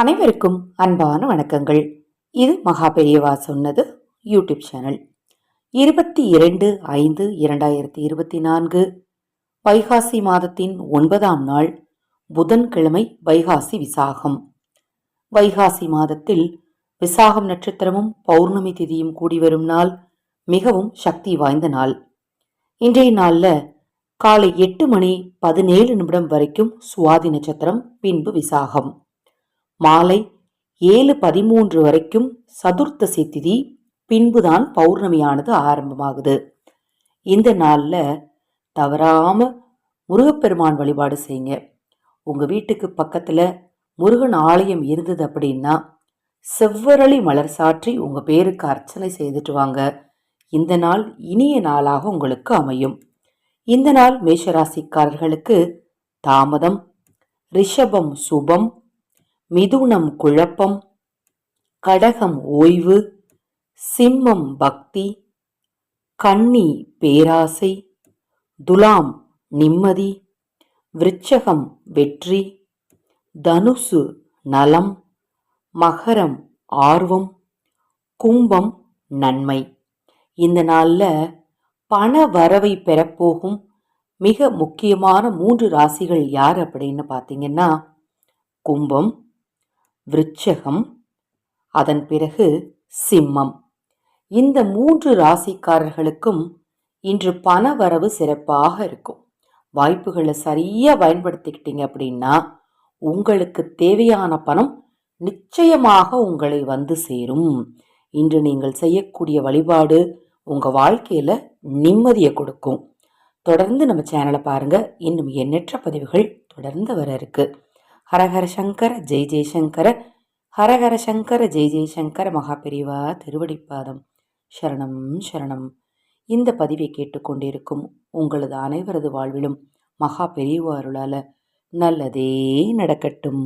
அனைவருக்கும் அன்பான வணக்கங்கள். இது மகாபெரியவா சொன்னது யூடியூப் சேனல். இருபத்தி இரண்டு ஐந்து இரண்டாயிரத்தி இருபத்தி நான்கு வைகாசி மாதத்தின் ஒன்பதாம் நாள் புதன்கிழமை வைகாசி விசாகம். வைகாசி மாதத்தில் விசாகம் நட்சத்திரமும் பௌர்ணமி திதியும் கூடி வரும் நாள் மிகவும் சக்தி வாய்ந்த நாள். இன்றைய நாளில் காலை எட்டு மணி பதினேழு நிமிடம் வரைக்கும் சுவாதி நட்சத்திரம் பின்பு விசாகம். மாலை ஏழு பதிமூன்று வரைக்கும் சதுர்த்தசி திதி பின்புதான் பௌர்ணமியானது ஆரம்பமாகுது. இந்த நாளில் தவறாம முருகப்பெருமான் வழிபாடு செய்யுங்க. உங்க வீட்டுக்கு பக்கத்துல முருகன் ஆலயம் இருந்தது அப்படின்னா செவ்வரளி மலர் சாற்றி உங்க பேருக்கு அர்ச்சனை செய்துட்டு வாங்க. இந்த நாள் இனிய நாளாக உங்களுக்கு அமையும். இந்த நாள் மேஷராசிக்காரர்களுக்கு தாமதம் ரிஷபம் சுபம் மிதுனம் குழப்பம் கடகம் ஓய்வு சிம்மம் பக்தி கன்னி பேராசை துலாம் நிம்மதி விருச்சகம் வெற்றி தனுசு நலம் மகரம் ஆர்வம் கும்பம் நன்மை. இந்த நாளில் பண வரவை பெறப்போகும் மிக முக்கியமான மூன்று ராசிகள் யார் அப்படின்னு பார்த்தீங்கன்னா கும்பம் விருச்சகம் அதன் பிறகு சிம்மம். இந்த மூன்று ராசிக்காரர்களுக்கும் இன்று பண வரவு சிறப்பாக இருக்கும். வாய்ப்புகளை சரியாக பயன்படுத்திக்கிட்டீங்க அப்படின்னா உங்களுக்கு தேவையான பணம் நிச்சயமாக உங்களை வந்து சேரும். இன்று நீங்கள் செய்யக்கூடிய வழிபாடு உங்கள் வாழ்க்கையில் நிம்மதியை கொடுக்கும். தொடர்ந்து நம்ம சேனலை பாருங்கள் இன்னும் எண்ணற்ற பதிவுகள் தொடர்ந்து வர இருக்குது ஹரஹர சங்கர ஜெய் ஜெய்சங்கர ஹரஹர சங்கர ஜெய் ஜெய்சங்கர மகாபிரிவா திருவடிப்பாதம். சரணம் சரணம். இந்த பதிவை கேட்டுக்கொண்டிருக்கும் உங்களது அனைவரது வாழ்விலும் மகா பெரியவாருளால நல்லதே நடக்கட்டும்.